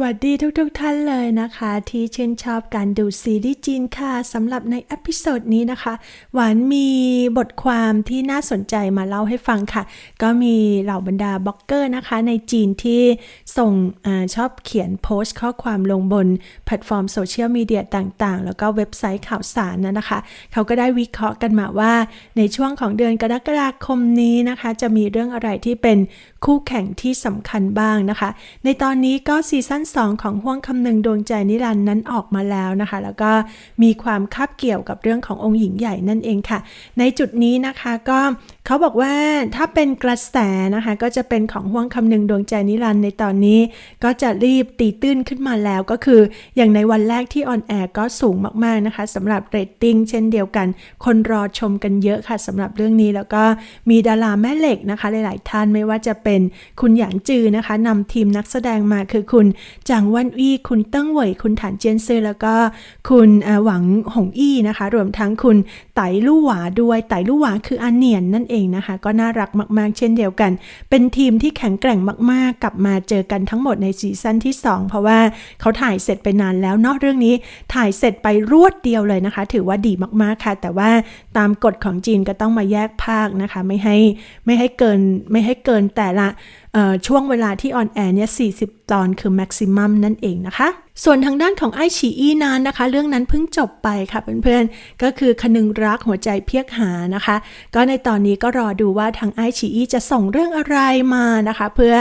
วัสดีทุกๆทท่านเลยนะคะ ที่ชื่นชอบการดูซีรีส์จีนค่ะสำหรับในอพิโซดนี้นะคะ หวานมีบทความที่น่าสนใจมาเล่าให้ฟังค่ะ ก็มีเหล่าบรรดาบล็อกเกอร์นะคะ ในจีนที่ส่งอชอบเขียนโพสต์ข้อความลงบนแพลตฟอร์มโซเชียลมีเดียต่างๆ แล้วก็เว็บไซต์ข่าวสารนะนะคะ เขาก็ได้วิเคราะห์กันมาว่า ในช่วงของเดือนกรกฎาคมนี้นะคะ จะมีเรื่องอะไรที่เป็น คู่แข่งที่สำคัญบ้างนะคะ ในตอนนี้ก็ซีซั่น2 ของห่วงคำนึงดวงใจนิรันดร์นั้นออกมาแล้วนะคะ แล้วก็มีความคาบเกี่ยวกับเรื่องขององค์หญิงใหญ่นั่นเองค่ะ ในจุดนี้นะคะก็ เขาบอกว่าถ้าเป็นกระแสนะคะ ก็จะเป็นของห่วงคำนึงดวงใจนิรันดร์ในตอนนี้ ก็จะรีบตีตื้นขึ้นมาแล้วก็คือ อย่างในวันแรกที่ออนแอร์ก็สูงมากๆนะคะสำหรับเรตติ้งเช่นเดียวกัน คนรอชมกันเยอะค่ะสำหรับเรื่องนี้แล้วก็มีดาราแม่เหล็กนะคะ หลาย ๆ ท่านไม่ว่าจะเป็นคุณหยางจือนะคะนำทีมนักแสดงมาคือคุณจางวันอี้คุณเติ้งเหวยคุณฐานเจียนซือแล้วก็คุณหวังหงอี้นะคะ รวมทั้งคุณไตลู่หวาด้วยไตลู่หวาคืออาเนียนนั่นเองนะคะ ก็น่ารักมากๆ เช่นเดียวกัน เป็นทีมที่แข็งแกร่งมากๆ กลับมาเจอกันทั้งหมดในซีซั่นที่ 2 เพราะว่าเขาถ่ายเสร็จไปนานแล้วเนาะเรื่องนี้ถ่ายเสร็จไปรวดเดียวเลยนะคะ ถือว่าดีมากๆค่ะ แต่ว่าตามกฎของจีนก็ต้องมาแยกภาคนะคะ ไม่ให้ไม่ให้เกินไม่ให้เกินแต่ละ ช่วงเวลาที่ออนแอร์เนี่ย 40 ตอนคือแม็กซิมัมนั่นเองนะคะ ส่วนทางด้านของไอฉีอีนั้นนะคะ เรื่องนั้นเพิ่งจบไปค่ะเพื่อนๆ ก็คือคนึงรักหัวใจเพียกหานะคะ ก็ในตอนนี้ก็รอดูว่าทางไอฉีอีจะส่งเรื่องอะไรมานะคะ เพื่อ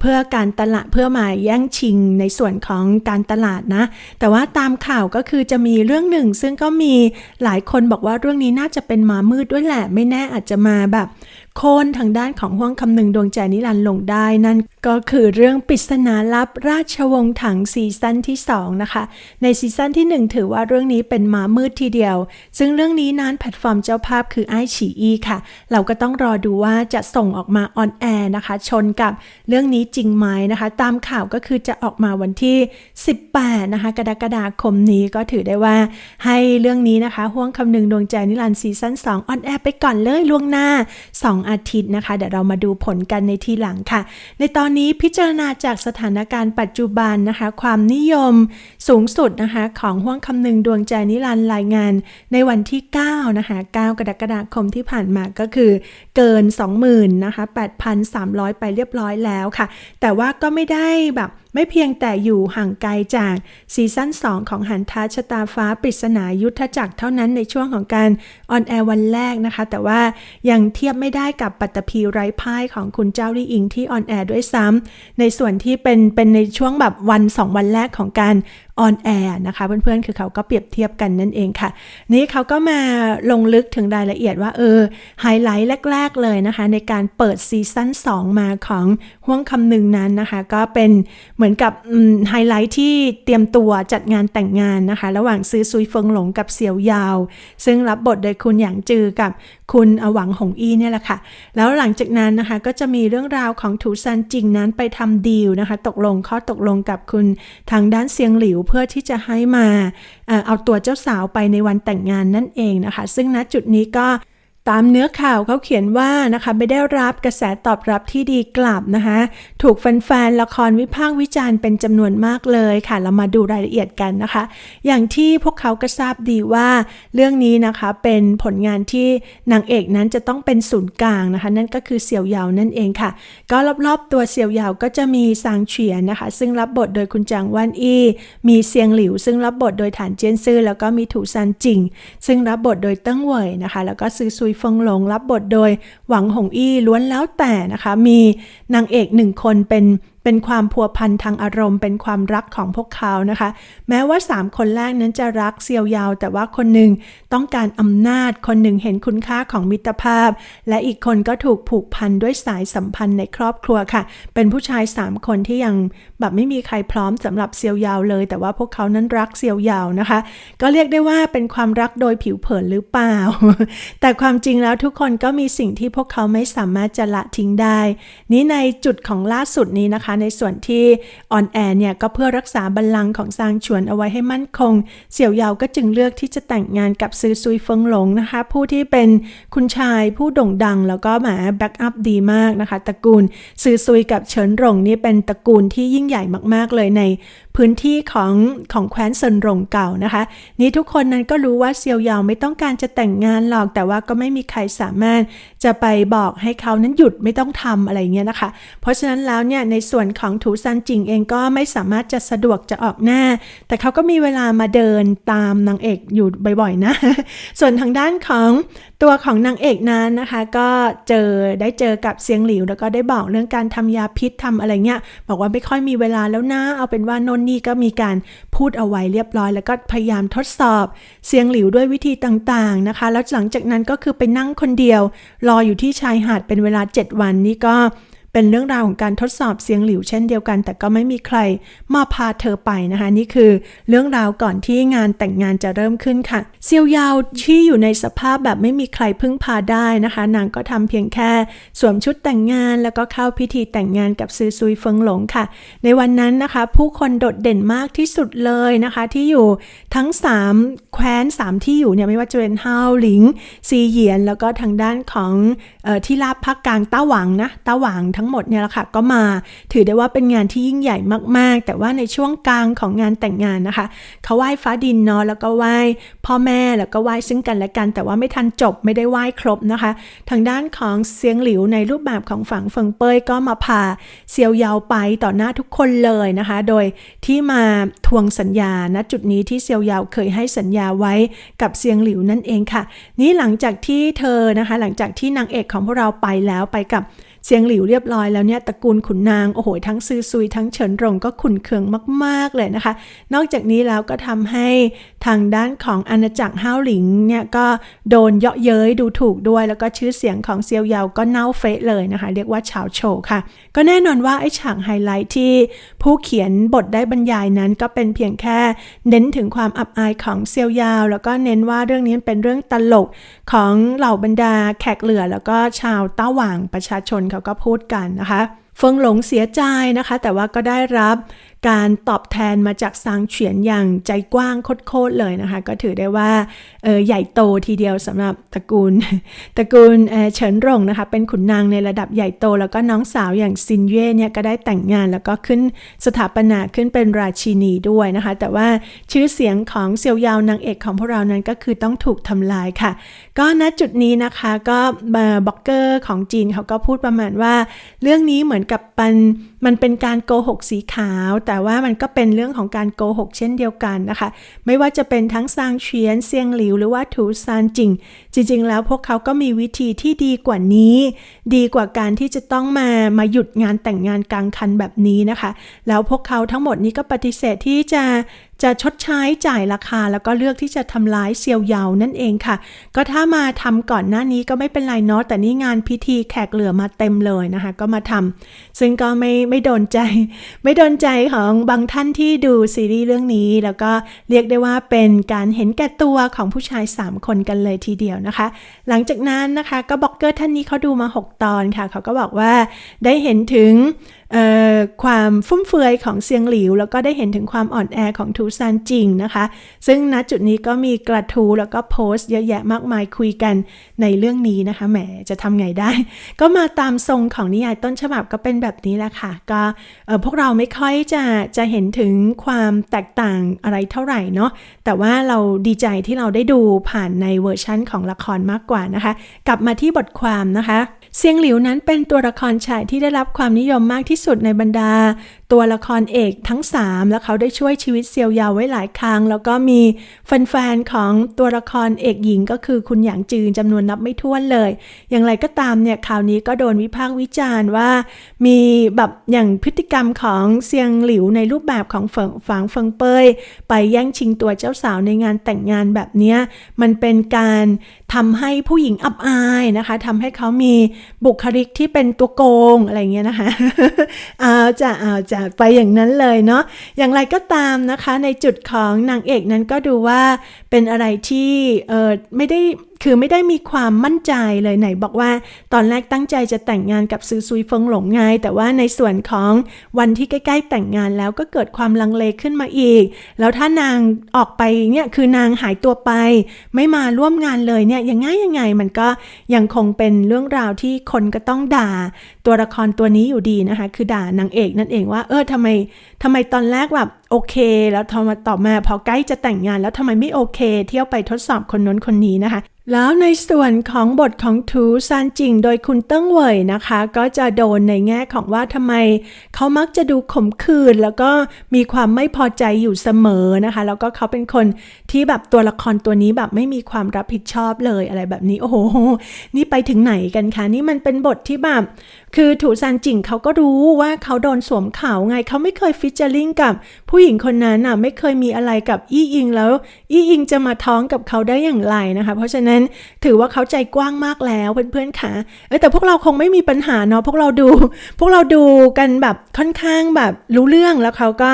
เพื่อการตลาดเพื่อมาแย่งชิงในส่วนของการตลาดนะ แต่ว่าตามข่าวก็คือจะมีเรื่องหนึ่ง ซึ่งก็มีหลายคนบอกว่าเรื่องนี้น่าจะเป็นมามืดด้วยแหละ ไม่แน่อาจจะมาแบบ โค่นทางด้านของห้วงคำนึงดวงใจนิรันดร์ลงได้ นั่นก็คือเรื่องปริศนาลับราชวงศ์ถังซีซั่นที่ 2 นะคะ ในซีซั่นที่ 1 ถือว่าเรื่องนี้เป็นมามืดทีเดียว ซึ่งเรื่องนี้นั้นแพลตฟอร์มเจ้าภาพคือไอฉีอีค่ะ เราก็ต้องรอดูว่าจะส่งออกมาออนแอร์นะคะ ชนกับเรื่องนี้จริงไหมนะคะ ตามข่าวก็คือจะออกมาวันที่ 18 นะคะ กรกฎาคมนี้ก็ถือได้ว่า ให้เรื่องนี้นะคะห่วงคำนึงดวงใจนิรันดร์ซีซั่น2ออนแอร์ไปก่อนเลยล่วงหน้า 2อาทิตย์นะคะ เดี๋ยวเรามาดูผลกันในทีหลังค่ะ ในตอนนี้พิจารณาจากสถานการณ์ปัจจุบันนะคะ ความนิยมสูงสุดนะคะ ของห้วงคำนึงดวงใจนิรันดร์รายงาน ในวันที่9นะคะ9กรกฎาคมที่ผ่านมาก็คือ เกิน 20,000นะคะ8,300 ไปเรียบร้อยแล้วค่ะ แต่ว่าก็ไม่ได้แบบไม่เพียงแต่อยู่ห่างไกลจากซีซั่น2 ของหันท้าชะตาฟ้าปริศนายุทธจักรเท่านั้นในช่วงของการออนแอร์วันแรกนะคะ แต่ว่ายังเทียบไม่ได้กับปัตตภีไร้พ่ายของคุณเจ้าลี่อิงที่ออนแอร์ด้วยซ้ำในส่วนที่เป็นเป็นในช่วงแบบวัน 2 วันแรกของการออนแอร์นะคะเพื่อนๆ คือเขาก็เปรียบเทียบกันนั่นเองค่ะ นี้เขาก็มาลงลึกถึงรายละเอียดว่าเออไฮไลท์แรกๆเลยนะคะ ในการเปิดซีซั่น2 มาของห่วงคำหนึ่งนั้นนะคะ ก็เป็นเหมือนกับไฮไลท์ที่เตรียมตัวจัดงานแต่งงานนะคะ ระหว่างซื้อซุยเฟิงหลงกับเสี่ยวยาว ซึ่งรับบทโดยคุณหยางจือกับคุณอวังหงอี้เนี่ยแหละค่ะ แล้วหลังจากนั้นนะคะก็จะมีเรื่องราวของถูซันจิงนั้นไปทำดีลนะคะ ตกลงข้อตกลงกับคุณทางด้านเซียงหลิวเพื่อที่จะให้มาเอาตัวเจ้าสาวไปในวันแต่งงานนั่นเองนะคะ ซึ่งณจุดนี้ก็ ตามเนื้อข่าวเขาเขียนว่านะคะไม่ได้รับกระแสตอบรับที่ดีกลับนะคะ ถูกแฟนๆละครวิพากษ์วิจารณ์เป็นจำนวนมากเลยค่ะ เรามาดูรายละเอียดกันนะคะ อย่างที่พวกเขาก็ทราบดีว่าเรื่องนี้นะคะเป็นผลงานที่นางเอกนั้นจะต้องเป็นศูนย์กลางนะคะ นั่นก็คือเสี่ยวเหยานั่นเองค่ะ ก็รอบๆตัวเสี่ยวเหยาก็จะมีซางเฉียนนะคะ ซึ่งรับบทโดยคุณจางว่านอี้มีเซียงหลิว ซึ่งรับบทโดยฐานเจียนซื่อแล้วก็มีถูซันจิงซึ่งรับบทโดยเติ้งเหวยนะคะ แล้วก็ซือซุยฟิงหลงรับบทโดยหวังหงอี้ล้วนแล้วแต่นะคะ มีนางเอกหนึ่งคนเป็นเป็นความพัวพันทางอารมณ์ เป็นความรักของพวกเขานะคะ แม้ว่า 3 คนแรกนั้นจะรักเซียวยาว แต่ว่าคนหนึ่งต้องการอำนาจ คนหนึ่งเห็นคุณค่าของมิตรภาพ และอีกคนก็ถูกผูกพันด้วยสายสัมพันธ์ในครอบครัวค่ะ เป็นผู้ชาย 3 คนที่ยังแบบไม่มีใครพร้อมสำหรับเซียวยาวเลย แต่ว่าพวกเขานั้นรักเซียวยาวนะคะ ก็เรียกได้ว่าเป็นความรักโดยผิวเผินหรือเปล่า แต่ความจริงแล้วทุกคนก็มีสิ่งที่พวกเขาไม่สามารถจะละทิ้งได้ นี้ในจุดของล่าสุดนี้นะคะ ในส่วนที่ออนแอร์เนี่ยก็เพื่อรักษาบัลลังก์ของซางฉวนเอาไว้ให้มั่นคง เสี่ยวยาวก็จึงเลือกที่จะแต่งงานกับซือซุยเฟิงหลงนะคะ ผู้ที่เป็นคุณชายผู้โด่งดัง แล้วก็หมาแบ็กอัพดีมากนะคะตระกูลซือซุยกับเฉินหลงนี่เป็นตระกูลที่ยิ่งใหญ่มาก ๆ เลยใน พื้นที่ของของแคว้นเซินหลงเก่านะคะ นี่ทุกคนนั้นก็รู้ว่าเซียวเยาวไม่ต้องการจะแต่งงานหรอก แต่ว่าก็ไม่มีใครสามารถจะไปบอกให้เขานั้นหยุดไม่ต้องทำอะไรเงี้ยนะคะ เพราะฉะนั้นแล้วเนี่ยในส่วนของถูซันจิงเองก็ไม่สามารถจะสะดวกจะออกหน้า แต่เขาก็มีเวลามาเดินตามนางเอกอยู่บ่อยๆนะ ส่วนทางด้านของตัวของนางเอกนั้นนะคะก็เจอได้เจอกับเซียงหลิวแล้วก็ได้บอกเรื่องการทำยาพิษทำอะไรเงี้ยบอกว่าไม่ค่อยมีเวลาแล้วนะเอาเป็นว่านนนี่ก็มีการพูดเอาไว้เรียบร้อย แล้วก็พยายามทดสอบ เสียงหลิวด้วยวิธีต่างๆนะคะ แล้วหลังจากนั้นก็คือไปนั่งคนเดียว รออยู่ที่ชายหาดเป็นเวลา 7 วันนี่ก็ เป็นเรื่องราวของการทดสอบเสียงหลิวเช่นเดียวกัน แต่ก็ไม่มีใครมาพาเธอไปนะคะ นี่คือเรื่องราวก่อนที่งานแต่งงานจะเริ่มขึ้นค่ะ เซียวยาวที่อยู่ในสภาพแบบไม่มีใครพึ่งพาได้นะคะ นางก็ทำเพียงแค่สวมชุดแต่งงาน แล้วก็เข้าพิธีแต่งงานกับซือซุยเฟิงหลงค่ะ ในวันนั้นนะคะ ผู้คนโดดเด่นมากที่สุดเลยนะคะ ที่อยู่ทั้ง 3 แคว้น 3 ที่อยู่เนี่ยไม่ว่าจะเป็นฮาวหลิงซีเหยียน แล้วก็ทางด้านของออที่ลาบภาคกลางต้าหวังนะต้าหวังทั้งหมดเนี่ยแหละค่ะก็มาถือได้ว่าเป็นงานที่ยิ่งใหญ่มากๆ แต่ว่าในช่วงกลางของงานแต่งงานนะคะเขาไหว้ฟ้าดินเนาะแล้วก็ไหว้พ่อแม่แล้วก็ไหว้ซึ่งกันและกัน แต่ว่าไม่ทันจบไม่ได้ไหว้ครบนะคะ ทางด้านของเซียงหลิวในรูปแบบของฝังเฟิงเป้ยก็มาพาเซียวยาวไปต่อหน้าทุกคนเลยนะคะ โดยที่มาทวงสัญญาณจุดนี้ที่เซียวยาวเคยให้สัญญาไว้กับเซียงหลิวนั่นเองค่ะ นี่หลังจากที่เธอนะคะ หลังจากที่นางเอกของพวกเราไปแล้วไปกับ เสียงหลิวเรียบร้อยแล้วเนี่ยตระกูลขุนนางโอ้โหทั้งซือซุยทั้งเฉินหลงก็ขุนเคืองมาก ๆ เลยนะคะ นอกจากนี้แล้วก็ทำให้ทางด้านของอาณาจักรห้าวหลิงเนี่ยก็โดนเยาะเย้ยดูถูกด้วย แล้วก็ชื่อเสียงของเซียวเยาก็เน่าเฟะเลยนะคะ เรียกว่าชาวโชค่ะ ก็แน่นอนว่าไอ้ฉากไฮไลท์ที่ผู้เขียนบทได้บรรยายนั้นก็เป็นเพียงแค่ เน้นถึงความอับอายของเซียวยาว แล้วก็เน้นว่าเรื่องนี้เป็นเรื่องตลกของเหล่าบรรดาแขกเหลือ แล้วก็ชาวเต้าหว่างประชาชนเขาก็พูดกันนะคะ เฟิงหลงเสียใจนะคะ แต่ว่าก็ได้รับการตอบแทนมาจากซางเฉียนอย่างใจกว้างโคตรเลยนะคะ ก็ถือได้ว่าออใหญ่โตทีเดียวสำหรับตระกูลตระกูลเฉินหลงนะคะ เป็นขุนนางในระดับใหญ่โต แล้วก็น้องสาวอย่างซินเย่เนี่ยก็ได้แต่งงานแล้วก็ขึ้นสถาปนาขึ้นเป็นราชินีด้วยนะคะ แต่ว่าชื่อเสียงของเซียวยาวนางเอกของพวกเรานั้นก็คือต้องถูกทำลายค่ะ ก็ณจุดนี้นะคะก็บล็อกเกอร์ของจีนเขาก็พูดประมาณว่า เรื่องนี้เหมือนกับปันมันเป็นการโกหกสีขาวแต่ว่ามันก็เป็นเรื่องของการโกหกเช่นเดียวกันนะคะ ไม่ว่าจะเป็นทั้งซางเฉียนเซียงหลิวหรือว่าถูซานจิง จริง ๆ แล้วพวกเขาก็มีวิธีที่ดีกว่านี้ ดีกว่าการที่จะต้องมามาหยุดงานแต่งงานกลางคันแบบนี้นะคะ แล้วพวกเขาทั้งหมดนี้ก็ปฏิเสธที่จะจะชดใช้จ่ายราคา แล้วก็เลือกที่จะทำร้ายเซียวเยานั่นเองค่ะ ก็ถ้ามาทำก่อนหน้านี้ก็ไม่เป็นไรเนาะแต่นี่งานพิธีแขกเหลือมาเต็มเลยนะคะ ก็มาทำซึ่งก็ไม่ไม่โดนใจ ไม่โดนใจของบางท่านที่ดูซีรีส์เรื่องนี้ แล้วก็เรียกได้ว่าเป็นการเห็นแก่ตัวของผู้ชาย 3 คนกันเลยทีเดียวนะคะ หลังจากนั้นนะคะก็บล็อกเกอร์ท่านนี้เขาดูมา 6 ตอนค่ะ เขาก็บอกว่าได้เห็นถึงความฟุ่มเฟือยของเซียงหลิว แล้วก็ได้เห็นถึงความอ่อนแอของทูซานจริงนะคะ ซึ่งณจุดนี้ก็มีกระทู้แล้วก็โพสต์เยอะแยะมากมายคุยกันในเรื่องนี้นะคะแหมจะทำไงได้ ก็มาตามทรงของนิยายต้นฉบับก็เป็นแบบนี้แหละค่ะ ก็พวกเราไม่ค่อยจะจะเห็นถึงความแตกต่างอะไรเท่าไหร่เนาะแต่ว่าเราดีใจที่เราได้ดูผ่านในเวอร์ชั่นของละครมากกว่านะคะ กลับมาที่บทความนะคะ เซียงหลิวนั้นเป็นตัวละครชายที่ได้รับความนิยมมากที่ที่สุดในบรรดา ตัวละครเอกทั้ง 3 แล้วเขาได้ช่วยชีวิตเซียวยาวไว้หลายครั้ง แล้วก็มีแฟนๆของตัวละครเอกหญิงก็คือคุณหยางจืนจำนวนนับไม่ถ้วนเลย อย่างไรก็ตามเนี่ยข่าวนี้ก็โดนวิพากษ์วิจารณ์ว่า มีแบบอย่างพฤติกรรมของเซียงหลิวในรูปแบบของฝังฝังเฟิงเปยไปแย่งชิงตัวเจ้าสาวในงานแต่งงานแบบนี้มันเป็นการทำให้ผู้หญิงอับอายนะคะทำให้เขามีบุคลิกที่เป็นตัวโกงอะไรเงี้ยนะคะเอาจะเอาจะไปอย่างนั้นเลยเนาะอย่างไรก็ตามนะคะ ในจุดของนางเอกนั้นก็ดูว่าเป็นอะไรที่เออไม่ได้คือไม่ได้มีความมั่นใจเลยไหนบอกว่า ตอนแรกตั้งใจจะแต่งงานกับซือซุยเฟิงหลงไงแต่ว่าในส่วนของวันที่ใกล้ๆแต่งงานแล้วก็เกิดความลังเลขึ้นมาอีก แล้วถ้านางออกไปเนี่ยคือนางหายตัวไป ไม่มาร่วมงานเลยเนี่ยยังไงยังไงมันก็ยังคงเป็นเรื่องราวที่คนก็ต้องด่า ตัวละครตัวนี้อยู่ดีนะคะ คือด่านางเอกนั่นเองว่า เออทำไม ทำไมตอนแรกแบบโอเค แล้วทอมาต่อมาพอใกล้จะแต่งงาน แล้วทำไมไม่โอเค เที่ยวไปทดสอบคนน้นคนนี้นะคะ แล้วในส่วนของบทของทูซานจิงโดยคุณเติ้งเหวยนะคะ ก็จะโดนในแง่ของว่าทำไมเขามักจะดูขมขื่นแล้วก็มีความไม่พอใจอยู่เสมอนะคะ แล้วก็เขาเป็นคนที่แบบตัวละครตัวนี้แบบไม่มีความรับผิดชอบเลยอะไรแบบนี้โอ้โหนี่ไปถึงไหนกันคะนี่มันเป็นบทที่แบบ คือถูซานจิงเขาก็รู้ว่าเขาโดนสวมเขาไงเขาไม่เคยฟิชเจอริงกับผู้หญิงคนนั้นอะไม่เคยมีอะไรกับอี้อิงแล้ว อี้อิงจะมาท้องกับเขาได้อย่างไรนะคะ เพราะฉะนั้นถือว่าเขาใจกว้างมากแล้วเพื่อนๆค่ะเอยแต่พวกเราคงไม่มีปัญหาเนาะพวกเราดู พวกเราดูกันแบบค่อนข้างแบบรู้เรื่องแล้วเขาก็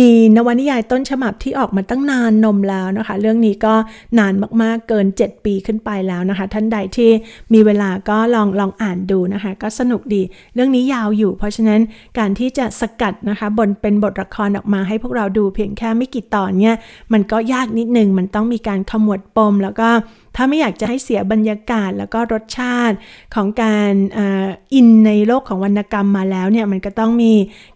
มีนวนิยายต้นฉบับที่ออกมาตั้งนานนมแล้วนะคะ เรื่องนี้ก็นานมากๆเกิน 7 ปีขึ้นไปแล้วนะคะ ท่านใดที่มีเวลาก็ลองลองอ่านดูนะคะ ก็สนุกดีเรื่องนี้ยาวอยู่ เพราะฉะนั้นการที่จะสกัดนะคะบนเป็นบทละครออกมาให้พวกเราดูเพียงแค่ไม่กี่ตอนเนี่ยมันก็ยากนิดนึงมันต้องมีการขมวดปมแล้วก็ ถ้าไม่อยากจะให้เสียบรรยากาศแล้วก็รสชาติของการออินในโลกของวรรณกรรมมาแล้วเนี่ยมันก็ต้องมี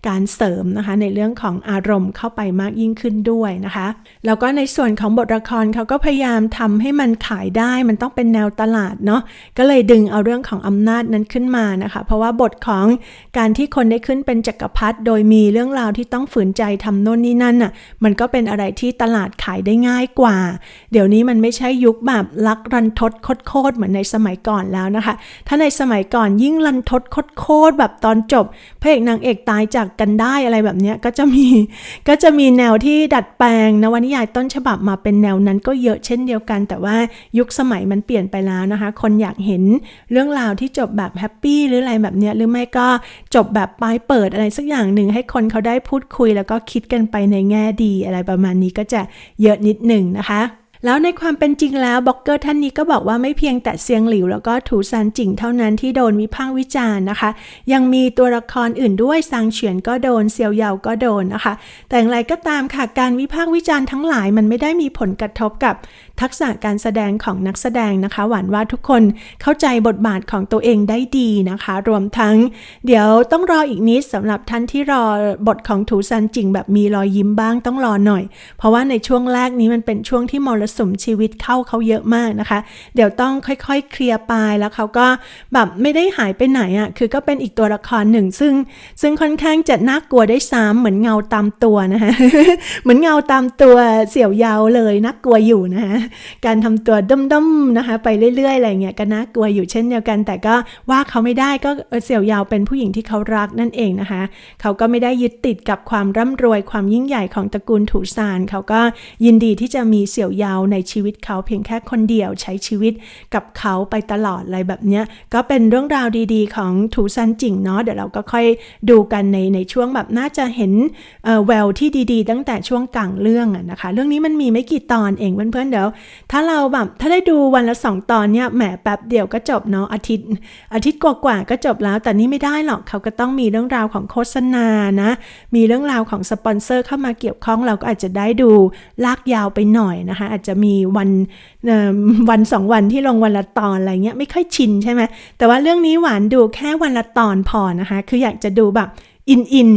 การเสริมนะคะในเรื่องของอารมณ์เข้าไปมากยิ่งขึ้นด้วยนะคะ แล้วก็ในส่วนของบทละครเขาก็พยายามทำให้มันขายได้มันต้องเป็นแนวตลาดเนาะก็เลยดึงเอาเรื่องของอำนาจนั้นขึ้นมานะคะ เพราะว่าบทของการที่คนได้ขึ้นเป็นจักรพรรดิโดยมีเรื่องราวที่ต้องฝืนใจทำโน่นนี่นั่นน่ะมันก็เป็นอะไรที่ตลาดขายได้ง่ายกว่า เดี๋ยวนี้มันไม่ใช่ยุคแบบรักรันทดโคตรเหมือนในสมัยก่อนแล้วนะคะ ถ้าในสมัยก่อนยิ่งรันทดโคตรแบบตอนจบพระเอกนางเอกตายจากกันได้อะไรแบบนี้ก็จะมีก็จะมีแนวที่ดัดแปลงนวนิยายต้นฉบับมาเป็นแนวนั้นก็เยอะเช่นเดียวกัน แต่ว่ายุคสมัยมันเปลี่ยนไปแล้วนะคะ คนอยากเห็นเรื่องราวที่จบแบบแฮปปี้หรืออะไรแบบนี้หรือไม่ก็จบแบบปลายเปิดอะไรสักอย่างหนึ่งให้คนเขาได้พูดคุย แล้วก็คิดกันไปในแง่ดีอะไรประมาณนี้ก็จะเยอะนิดหนึ่งนะคะ แล้วในความเป็นจริงแล้วบล็อกเกอร์ท่านนี้ก็บอกว่าไม่เพียงแต่เซียงหลิว แล้วก็ถูซานจิงเท่านั้นที่โดนวิพากษ์วิจารณ์นะคะ ยังมีตัวละครอื่นด้วยซางเฉียนก็โดนเซียวเยาก็โดนนะคะ แต่อย่างไรก็ตามค่ะการวิพากษ์วิจารณ์ทั้งหลายมันไม่ได้มีผลกระทบกับทักษะการแสดงของนักแสดงนะคะ หวานว่าทุกคนเข้าใจบทบาทของตัวเองได้ดีนะคะ รวมทั้ง เดี๋ยวต้องรออีกนิดสำหรับท่านที่รอบทของถูซันจิงแบบมีรอยยิ้มบ้างต้องรอหน่อย เพราะว่าในช่วงแรกนี้มันเป็นช่วงที่มรสุมชีวิตเข้าเขาเยอะมากนะคะ เดี๋ยวต้องค่อยๆ เคลียร์ปลายแล้วเขาก็แบบไม่ได้หายไปไหนอะ่ะคือก็เป็นอีกตัวละครหนึ่ง ซึ่งซึ่งค่อนข้างจะน่ากลัวได้ซ้ำเหมือนเงาตามตัวนะคะเหมือนเงาตามตัวเสี่ยวยาวเลยน่ากลัวอยู่นะคะการทำตัวด้มๆนะคะ ไปเรื่อยๆอะไรเงี้ยก็น่ากลัวอยู่เช่นเดียวกัน แต่ก็ว่าเขาไม่ได้ก็เสี่ยวยาวเป็นผู้หญิงที่เขารักนั่นเองนะคะเขาก็ไม่ได้ยึดติดกับความร่ำรวยความยิ่งใหญ่ของตระกูลถูซานเขาก็ยินดีที่จะมีเสี่ยวยาวในชีวิตเขาเพียงแค่คนเดียวใช้ชีวิตกับเขาไปตลอดอะไรแบบเนี้ยก็เป็นเรื่องราวดีๆ ของถูซานจิงเนาะเดี๋ยวเราก็ค่อยดูกันในในช่วงแบบน่าจะเห็นแววที่ดีๆ ตั้งแต่ช่วงกลางเรื่องอะนะคะ เรื่องนี้มันมีไม่กี่ตอนเองเพื่อนๆเดี๋ยวถ้าเราแบบถ้าได้ดูวันละสองตอนเนี่ยแหมแป๊บเดียวก็จบเนาะอาทิตย์ อาทิตย์กว่าๆก็จบแล้ว แต่นี่ไม่ได้หรอกเขาก็ต้องมีเรื่องราวของโฆษณานะมีเรื่องราวของสปอนเซอร์เข้ามาเกี่ยวข้องเราก็อาจจะได้ดูลากยาวไปหน่อยนะคะอาจจะมีวันวันสองวันที่ลงวันละตอนอะไรเงี้ยไม่ค่อยชินใช่ไหมแต่ว่าเรื่องนี้หวานดูแค่วันละตอนพอนะคะ คืออยากจะดูแบบอินอิน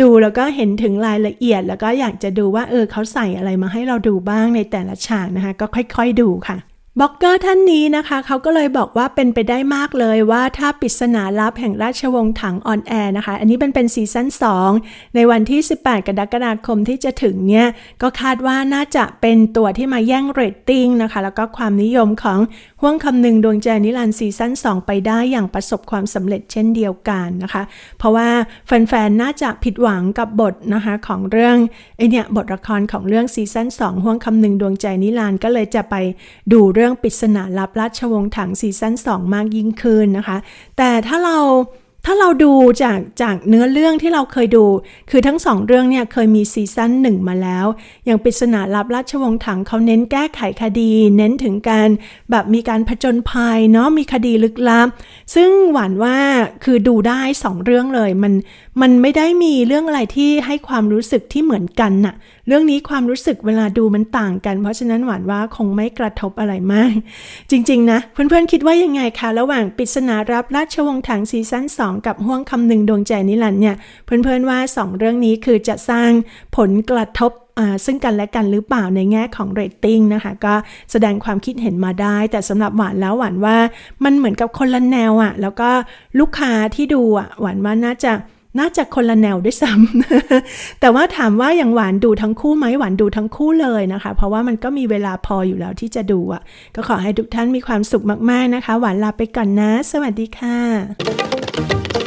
ดูแล้วก็เห็นถึงรายละเอียด แล้วก็อยากจะดูว่าเออเขาใส่อะไรมาให้เราดูบ้างในแต่ละฉากนะคะ ก็ค่อย ๆ ดูค่ะ บล็อกเกอร์ท่านนี้นะคะเขาก็เลยบอกว่าเป็นไปได้มากเลยว่าถ้าปริศนาลับแห่งราชวงศ์ถังออนแอร์นะคะ อันนี้เป็นเป็นซีซั่น2 ในวันที่ 18 กรกฎาคมที่จะถึงเนี่ย ก็คาดว่าน่าจะเป็นตัวที่มาแย่งเรตติ้งนะคะ แล้วก็ความนิยมของห่วงคำหนึ่งดวงใจนิรันดร์ซีซั่น2 ไปได้อย่างประสบความสำเร็จเช่นเดียวกันนะคะ เพราะว่าแฟนๆ น่าจะผิดหวังกับบทนะคะของเรื่องไอเนี่ยบทละครของเรื่องซีซั่น2ห่วงคำหนึ่งดวงใจนิรันดร์ก็เลยจะไปดูเรื่องื่องปริศนาลับราชวงศ์ถังซีซั่น2 มากยิ่งขึ้นนะคะ แต่ถ้าเราถ้าเราดูจากจากเนื้อเรื่องที่เราเคยดู คือทั้งสองเรื่องเนี่ยเคยมีซีซั่นหนึ่งมาแล้ว อย่างปริศนาลับราชวงศ์ถังเขาเน้นแก้ไขคดี เน้นถึงการแบบมีการผจญภัยเนาะมีคดีลึกลับ ซึ่งหวานว่าคือดูได้สองเรื่องเลยมัน มันไม่ได้มีเรื่องอะไรที่ให้ความรู้สึกที่เหมือนกันน่ะ เรื่องนี้ความรู้สึกเวลาดูมันต่างกัน เพราะฉะนั้นหวานว่าคงไม่กระทบอะไรมาก จริง ๆ นะ เพื่อนๆ คิดว่ายังไงคะระหว่างปริศนารับราชวงศ์ถังซีซั่น2 กับห่วงคำหนึ่งดวงใจนิรันด์เนี่ย เพื่อนๆว่า 2 เรื่องนี้คือจะสร้างผลกระทบซึ่งกันและกันหรือเปล่าในแง่ของเรตติ้งนะคะ ก็แสดงความคิดเห็นมาได้ แต่สำหรับหวานแล้วหวานว่ามันเหมือนกับคนละแนวอะ่ะ แล้วก็ลูกค้าที่ดูอะ่ะหวานว่าน่าจะ น่าจะคนละแนวด้วยซ้ำแต่ว่าถามว่าอย่างหวานดูทั้งคู่ไหมหวานดูทั้งคู่เลยนะคะ เพราะว่ามันก็มีเวลาพออยู่แล้วที่จะดูอะ ก็ขอให้ทุกท่านมีความสุขมากๆนะคะ หวานลาไปก่อนนะ สวัสดีค่ะ